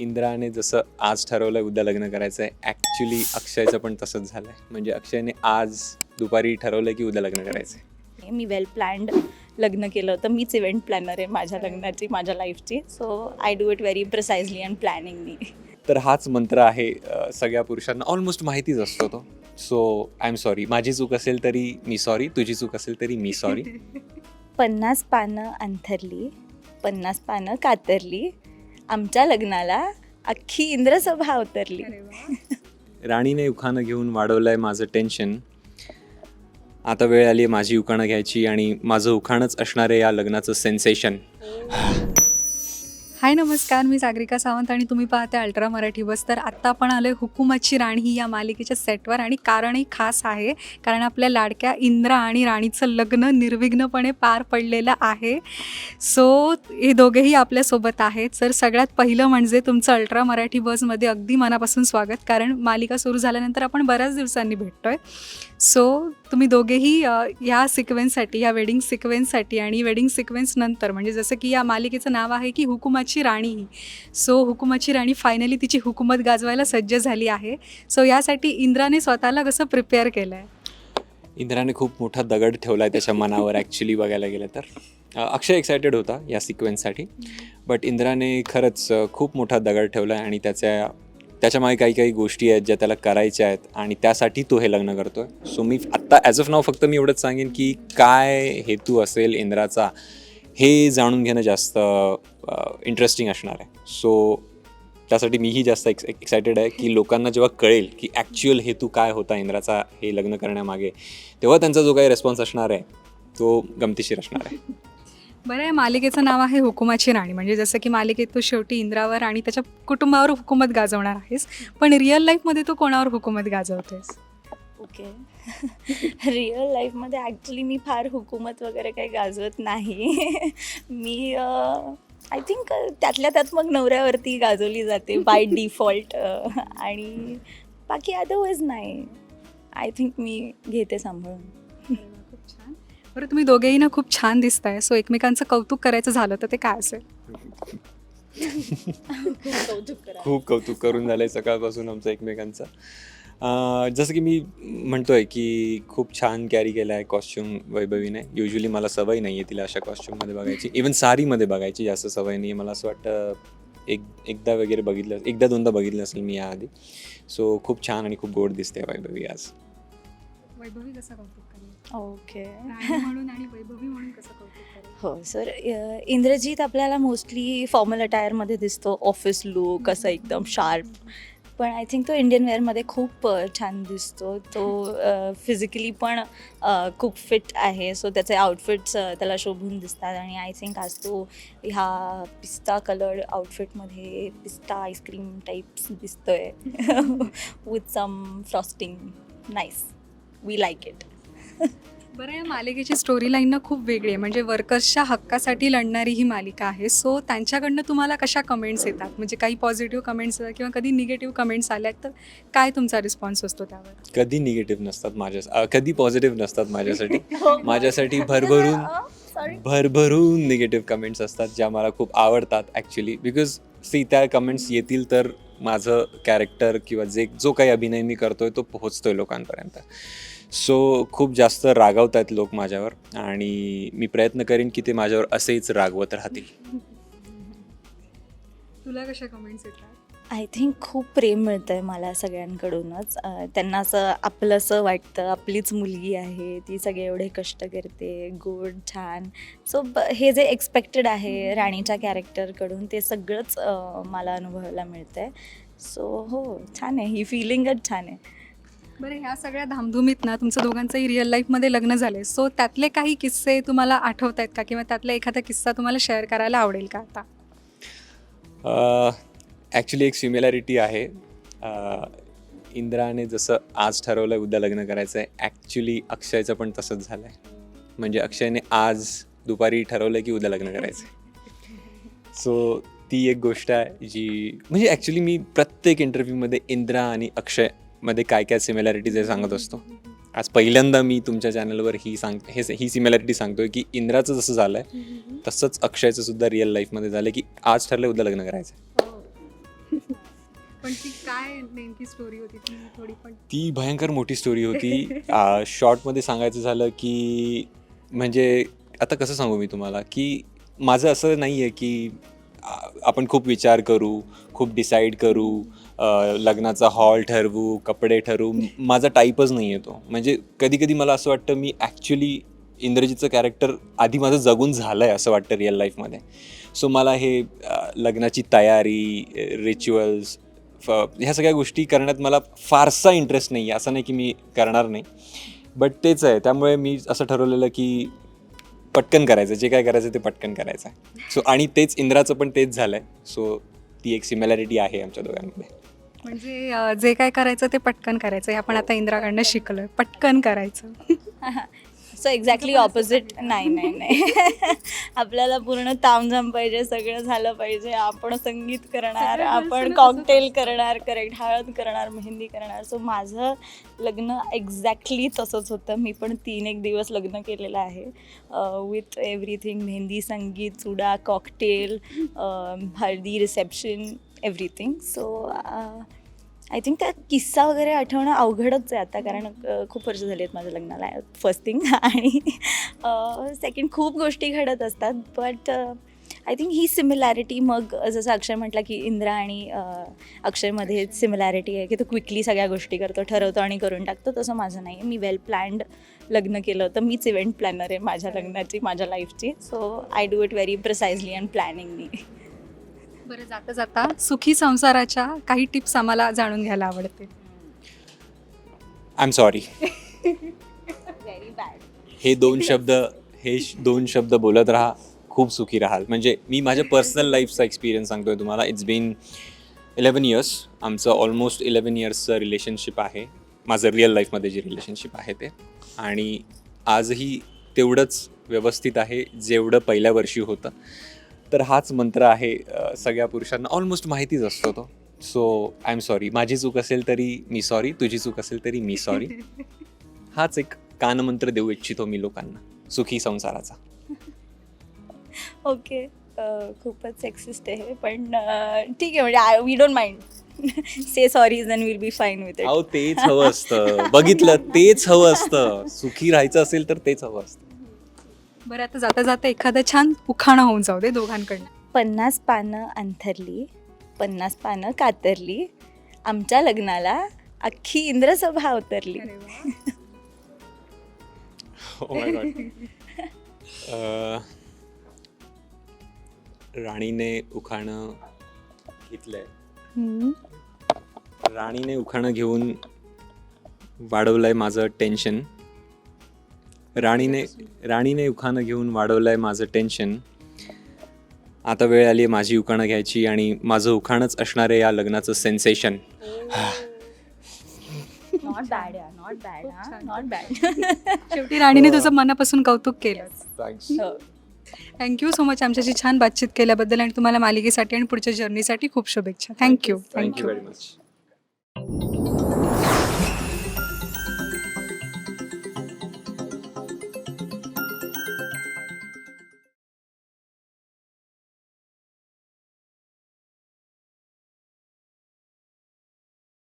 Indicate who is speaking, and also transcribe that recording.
Speaker 1: इंद्राने जसं आज ठरवलं उद्या लग्न करायचं आहे ॲक्च्युली अक्षयचं पण तसंच झालं आहे म्हणजे अक्षयने आज दुपारी ठरवलं की उद्या लग्न करायचं आहे
Speaker 2: मी वेल प्लॅन्ड लग्न केलं होतं. मीच इव्हेंट प्लॅनर आहे माझ्या लग्नाची माझ्या लाईफची so I do it very precisely and planningly
Speaker 1: तर हाच मंत्र आहे अ, सगळ्या पुरुषांना. ऑलमोस्ट माहितीच असतो तो. सो आय एम सॉरी माझी चूक असेल तरी मी सॉरी तुझी चूक असेल तरी मी सॉरी
Speaker 2: पन्नास पानं अंथरली पन्नास पानं कातरली आमच्या लग्नाला अख्खी इंद्रसभा अवतरली
Speaker 1: राणीने उखाणं घेऊन वाढवलंय माझं टेन्शन आता वेळ आली आहे माझी उखाणं घ्यायची आणि माझं उखाणच असणार आहे या लग्नाचं सेन्सेशन
Speaker 3: हाय नमस्कार. मी सागरिका सावंत आणि तुम्ही पाहते अल्ट्रा मराठी बस. तर आत्ता आपण आलोय हुकुमाची राणी या मालिकेच्या सेटवर आणि कारणही खास आहे कारण आपल्या लाडक्या इंद्रा आणि राणीचं लग्न निर्विघ्नपणे पार पडलेलं आहे. सो हे दोघेही आपल्यासोबत आहेत. तर सगळ्यात पहिलं म्हणजे तुमचं अल्ट्रा मराठी बसमध्ये अगदी मनापासून स्वागत कारण मालिका सुरू झाल्यानंतर आपण बऱ्याच दिवसांनी भेटतोय. सो तुम्ही दोघेही या सिक्वेन्ससाठी या वेडिंग सिक्वेन्ससाठी आणि वेडिंग सिक्वेन्स नंतर म्हणजे जसं की या मालिकेचं नाव आहे की हुकुमाची राणी. सो हुकुमाची राणी फायनली तिची हुकूमत गाजवायला सज्ज झाली आहे. सो यासाठी इंद्राने स्वतःला कसं प्रिपेअर केलं आहे
Speaker 1: इंद्राने खूप मोठा दगड ठेवला आहे त्याच्या मनावर ॲक्च्युली बघायला गेलं तर. अक्षय एक्सायटेड होता या सिक्वेन्ससाठी बट इंद्राने खरंच खूप मोठा दगड ठेवला आहे आणि त्याच्या त्याच्यामागे काही काही गोष्टी आहेत ज्या त्याला करायच्या आहेत आणि त्यासाठी तो हे लग्न करतोय. सो मी आत्ता ॲज ऑफ नाव फक्त मी एवढंच सांगेन की काय हेतू असेल इंद्राचा हे जाणून घेणं जास्त इंटरेस्टिंग असणार आहे. सो त्यासाठी मीही जास्त एक्स एक्सायटेड आहे की लोकांना जेव्हा कळेल की ॲक्च्युअल हेतू काय होता इंद्राचा हे लग्न करण्यामागे तेव्हा त्यांचा जो काही रेस्पॉन्स असणार आहे तो गमतीशीर असणार आहे.
Speaker 3: बरं आहे मालिकेचं नाव आहे हुकुमाची राणी. म्हणजे जसं की मालिकेत तू शेवटी इंद्रावर आणि त्याच्या कुटुंबावर हुकूमत गाजवणार आहेस. पण रिअल लाईफमध्ये तू कोणावर हुकूमत गाजवतेस
Speaker 2: ओके. रिअल लाईफमध्ये ॲक्च्युली मी फार हुकूमत वगैरे काही गाजवत नाही. मी आय थिंक त्यातल्या त्यात मग नवऱ्यावरती गाजवली जाते बाय डिफॉल्ट आणि बाकी अदरवाईज नाही. आय थिंक मी घेते सांभाळून.
Speaker 3: बरं तुम्ही दोघेही ना खूप छान दिसताय. सो एकमेकांचं कौतुक करायचं झालं तर ते काय असेल?
Speaker 1: खूप कौतुक करून झालं आहे सकाळपासून आमचं एकमेकांचं. अं, जसं की मी म्हणतोय की खूप छान कॅरी केलं आहे कॉस्च्युम वैभवीने. युजली मला सवय नाही आहे तिला अशा कॉस्च्युममध्ये बघायची. इवन साडीमध्ये बघायची जास्त सवय नाही मला असं वाटतं एक एकदा वगैरे बघितलं एकदा दोनदा बघितलं असेल मी याआधी. सो खूप छान आणि खूप गोड दिसते वैभवी आज.
Speaker 3: वैभवी कसं कौतुक करेल?
Speaker 2: ओके.
Speaker 3: म्हणून आणि वैभवी म्हणून कसं कौतुक करेल?
Speaker 2: हो सर इंद्रजीत आपल्याला मोस्टली फॉर्मल अटायरमध्ये दिसतो ऑफिस लुक असं एकदम शार्प पण आय थिंक तो इंडियन वेअरमध्ये खूप अ, छान दिसतो. तो फिजिकली पण अ, खूप फिट आहे. सो त्याचे आउटफिट्स त्याला शोभून दिसतात. आणि आय थिंक आज तो ह्या पिस्ता कलर्ड आउटफिटमध्ये पिस्ता आईस्क्रीम टाईप्स दिसतोय. With some frosting nice we like it
Speaker 3: बरं या मालिकेची स्टोरी लाईन ना खूप वेगळी आहे. म्हणजे वर्कर्सच्या हक्कासाठी लढणारी ही मालिका आहे. सो त्यांच्याकडनं तुम्हाला कशा कमेंट्स येतात? म्हणजे काही पॉझिटिव्ह कमेंट्स किंवा कधी निगेटिव्ह कमेंट्स आल्या तर काय तुमचा रिस्पॉन्स असतो त्यावर?
Speaker 1: कधी निगेटिव्ह नसतात माझ्या कधी पॉझिटिव्ह नसतात माझ्यासाठी. माझ्यासाठी भरभरून
Speaker 2: सॉरी
Speaker 1: भरभरून निगेटिव्ह कमेंट्स असतात ज्या मला खूप आवडतात ॲक्च्युली बिकॉज सी त्या कमेंट्स येतील तर माझं कॅरेक्टर किंवा जे जो काही अभिनय मी करतोय तो पोहोचतोय लोकांपर्यंत. सो खूप जास्त रागावत आहेत लोक माझ्यावर आणि मी प्रयत्न करेन की ते माझ्यावर असेच रागवत राहतील.
Speaker 3: तुला कशा कमेंट्स येतात?
Speaker 2: आय थिंक खूप प्रेम मिळतं आहे मला सगळ्यांकडूनच. त्यांना असं आपलंसं वाटतं आपलीच मुलगी आहे ती सगळे एवढे कष्ट करते गोड छान. सो ब हे जे एक्सपेक्टेड आहे राणीच्या कॅरेक्टरकडून ते सगळंच मला अनुभवायला मिळतं आहे सो हो छान आहे. ही फिलिंगच छान आहे.
Speaker 3: बरं ह्या सगळ्या धामधुमीत ना तुमचं दोघांचंही रिअल लाईफमध्ये लग्न झाले सो त्यातले काही किस्से तुम्हाला आठवत आहेत का? किंवा त्यातला एखादा किस्सा तुम्हाला शेअर करायला आवडेल का आता?
Speaker 1: ॲक्च्युली एक सिमिलॅरिटी आहे. इंद्राने जसं आज ठरवलं आहे उद्या लग्न करायचं आहे ॲक्च्युली अक्षयचं पण तसंच झालं आहे म्हणजे अक्षयने आज दुपारी ठरवलं की उद्या लग्न करायचं आहे सो ती एक गोष्ट आहे जी म्हणजे ॲक्च्युली मी प्रत्येक इंटरव्ह्यूमध्ये इंद्रा आणि अक्षयमध्ये काय काय सिमिलॅरिटीज आहे सांगत असतो. आज पहिल्यांदा मी तुमच्या चॅनलवर ही सांग हे ही सिमिलॅरिटी सांगतोय की इंद्राचं जसं झालं आहे तसंच अक्षयचं सुद्धा रिअल लाईफमध्ये झालं की आज ठरलं उद्या लग्न करायचं
Speaker 3: पण ती काय नेमकी स्टोरी होती? ती थोडी पण
Speaker 1: ती भयंकर मोठी स्टोरी होती. शॉर्टमध्ये सांगायचं झालं की म्हणजे आता कसं सांगू मी तुम्हाला की माझं असं नाही आहे की आपण खूप विचार करू खूप डिसाईड करू लग्नाचा हॉल ठरवू कपडे ठरवू. माझा टाईपच नाही आहे तो. म्हणजे कधी कधी मला असं वाटतं मी ॲक्च्युली इंद्रजीतचं कॅरेक्टर आधी माझं जगून झालं आहे असं वाटतं रिअल लाईफमध्ये सो मला हे लग्नाची तयारी रिच्युअल्स ह्या सगळ्या गोष्टी करण्यात मला फारसा इंटरेस्ट नाही आहे असं नाही की मी करणार नाही. बट तेच आहे त्यामुळे मी असं ठरवलेलं की पटकन करायचं जे काय करायचं ते पटकन करायचं आहे. सो आणि तेच इंद्राचं पण तेच झालं आहे सो ती एक सिमिलॅरिटी आहे आमच्या दोघांमध्ये.
Speaker 3: म्हणजे जे काय करायचं ते पटकन करायचं. हे आपण आता इंदिराकडनं शिकलोय. पटकन करायचं.
Speaker 2: सो एक्झॅक्टली ऑपोजिट नाही नाही नाही. आपल्याला पूर्ण तामझाम पाहिजे सगळं झालं पाहिजे. आपण संगीत करणार आपण कॉकटेल करणार करेक्ट हळद करणार मेहंदी करणार. सो माझं लग्न एक्झॅक्टली तसंच होतं. मी पण तीन एक दिवस लग्न केलेलं आहे. विथ एव्हरीथिंग मेहंदी संगीत चुडा cocktail haldi reception everything so I think त्या किस्सा वगैरे आठवणं अवघडच आहे आता कारण खूप वर्ष झाली आहेत माझ्या लग्नाला फर्स्ट थिंग आणि सेकंड खूप गोष्टी घडत असतात बट आय थिंक ही सिमिलॅरिटी मग जसं अक्षय म्हटलं की इंद्रा आणि अक्षयमध्ये सिमिलॅरिटी आहे की तो क्विकली सगळ्या गोष्टी करतो ठरवतो आणि करून टाकतो. तसं माझं नाही. मी वेल प्लॅन्ड लग्न केलं होतं. मीच इव्हेंट प्लॅनर आहे माझ्या लग्नाची माझ्या लाईफची so I do it very precisely and प्लॅनिंगनी
Speaker 3: बरं जाता जाता सुखी संसाराच्या काही टिप्स आम्हाला जाणून घ्यायला आवडते
Speaker 1: I am sorry
Speaker 2: very bad
Speaker 1: हे दोन शब्द हे श- दोन शब्द बोलत राहा खूप सुखी राहाल. म्हणजे मी माझ्या पर्सनल लाईफचा एक्सपिरियन्स सांगतोय तुम्हाला. इट्स बीन इलेवन इयर्स आमचं ऑलमोस्ट इलेवन इयर्सचं रिलेशनशिप आहे. माझं रिअल लाईफमध्ये जे रिलेशनशिप आहे ते. आणि आजही तेवढंच व्यवस्थित आहे जेवढं पहिल्या वर्षी होतं. तर हाच मंत्र आहे सगळ्या पुरुषांना. ऑलमोस्ट माहितीच असतो तो. सो आय एम सॉरी माझी चूक असेल तरी मी सॉरी तुझी चूक असेल तरी मी सॉरी हाच एक कानमंत्र देऊ इच्छितो मी लोकांना. सुखी संसाराचा.
Speaker 2: ओके. खूपच सेक्सिस्ट आहे पण ठीक आहे म्हणजे I we don't mind say sorry and will be fine with
Speaker 1: अहो तेच हवं असतं. बघितलं तेच हवं असतं. सुखी राहायचं असेल तर तेच हवं असतं.
Speaker 3: बरं आता जाता जाता एखादं छान उखाणं होऊन जाऊ दे दोघांकडनं.
Speaker 2: पन्नास पानं अंथरली पन्नास पानं कातरली आमच्या लग्नाला अख्खी इंद्रसभा उतरली.
Speaker 1: Oh my God. अं, राणीने उखाणं घेतलंय.
Speaker 2: हम्म.
Speaker 1: राणीने उखाणं घेऊन वाढवलंय माझं टेन्शन राणीने राणीने उखाणं घेऊन वाढवलंय माझं टेन्शन आता वेळ आली आहे माझी उखाणं घ्यायची आणि माझं उखाणच असणार आहे या लग्नाचं sensation
Speaker 2: not bad not bad
Speaker 3: खूप छान.
Speaker 2: नॉट बॅड
Speaker 3: शेवटी राणीने तुझं मनापासून कौतुक केलं.
Speaker 1: थँक्स
Speaker 3: थँक्यू सो मच आमच्याशी छान बातचीत केल्याबद्दल आणि तुम्हाला मालिकेसाठी आणि पुढच्या जर्नीसाठी खूप शुभेच्छा. Thank you
Speaker 1: thank you very much